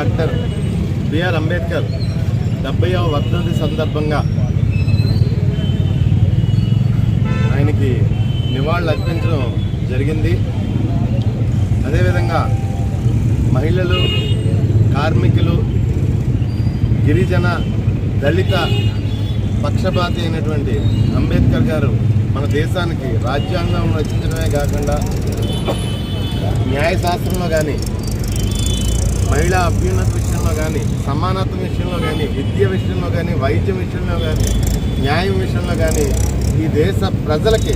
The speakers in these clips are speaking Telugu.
డాక్టర్ బిఆర్ అంబేద్కర్ డెబ్బైవ వర్ధంతి సందర్భంగా ఆయనకి నివాళులు అర్పించడం జరిగింది. అదేవిధంగా మహిళలు కార్మికులు గిరిజన దళిత పక్షపాతి అయినటువంటి అంబేద్కర్ గారు మన దేశానికి రాజ్యాంగం రచించడమే కాకుండా న్యాయశాస్త్రంలో కానీ మహిళా అభ్యున్నత విషయంలో కానీ సమానత్వం విషయంలో కానీ విద్య విషయంలో కానీ వైద్యం విషయంలో కానీ న్యాయం విషయంలో కానీ ఈ దేశ ప్రజలకి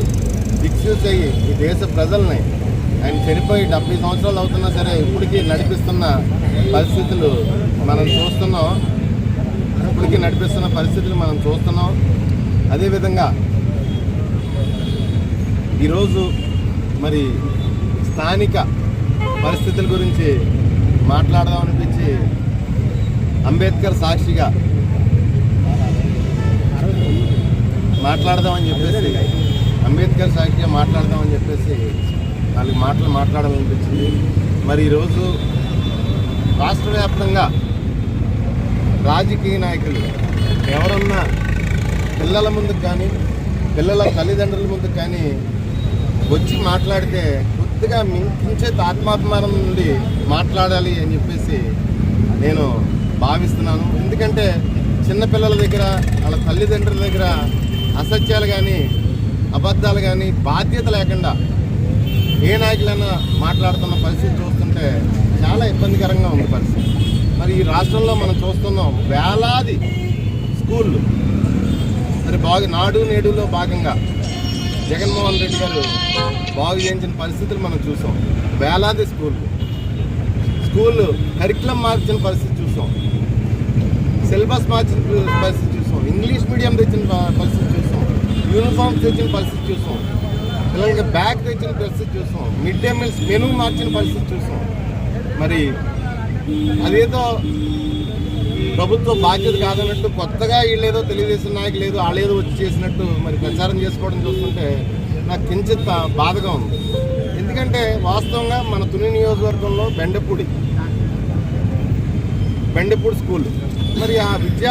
దిక్సూచి అయ్యి ఈ దేశ ప్రజల్ని ఆయన చనిపోయి డెబ్బై సంవత్సరాలు అవుతున్నా సరే ఇప్పటికీ నడిపిస్తున్న పరిస్థితులు మనం చూస్తున్నాం. ఇప్పటికీ నడిపిస్తున్న పరిస్థితులు మనం చూస్తున్నాం. అదేవిధంగా ఈరోజు మరి స్థానిక పరిస్థితుల గురించి మాట్లాడదాం అనిపించి అంబేద్కర్ సాక్షిగా మాట్లాడదామని చెప్పేసి అంబేద్కర్ సాక్షిగా మాట్లాడదామని చెప్పేసి వాళ్ళకి మాటలు మాట్లాడాలనిపించింది మరి ఈరోజు రాష్ట్ర వ్యాప్తంగా రాజకీయ నాయకులు ఎవరన్నా పిల్లల ముందు కానీ పిల్లల తల్లిదండ్రుల ముందు కానీ వచ్చి మాట్లాడితే కొద్దిగా మించే ఆత్మాభిమానం నుండి మాట్లాడాలి అని చెప్పేసి నేను భావిస్తున్నాను. ఎందుకంటే చిన్నపిల్లల దగ్గర వాళ్ళ తల్లిదండ్రుల దగ్గర అసత్యాలు కానీ అబద్ధాలు కానీ బాధ్యత లేకుండా ఏ నాయకులైనా మాట్లాడుతున్న పరిస్థితి చూస్తుంటే చాలా ఇబ్బందికరంగా ఉంది పరిస్థితి. మరి ఈ రాష్ట్రంలో మనం చూస్తున్నాం వేలాది స్కూళ్ళు. మరి బాగు నాడు నేడులో భాగంగా జగన్మోహన్ రెడ్డి గారు బాగు చేయించిన పరిస్థితులు మనం చూసాం. వేలాది స్కూళ్ళు స్కూళ్ళు కరికులం మార్చిన పరిస్థితి చూసాం. సిలబస్ మార్చిన పరిస్థితి చూసాం. ఇంగ్లీష్ మీడియం తెచ్చిన పరిస్థితి చూసాం. యూనిఫామ్స్ తెచ్చిన పరిస్థితి చూసాం. పిల్లలకి బ్యాగ్ తెచ్చిన పరిస్థితి చూసాం. మిడ్ డే మీల్స్ మెనూ మార్చిన పరిస్థితి చూసాం. మరి అదేదో ప్రభుత్వ బాధ్యత కాదన్నట్టు కొత్తగా వీళ్ళేదో తెలుగుదేశం నాయకులు ఏదో వాళ్ళేదో వచ్చి చేసినట్టు మరి ప్రచారం చేసుకోవడం చూస్తుంటే నాకు కించిత్ బాధగా ఉంది. ఎందుకంటే వాస్తవంగా మన తుని నియోజకవర్గంలో బెండపూడి బెండపూడి స్కూల్. మరి ఆ విద్యా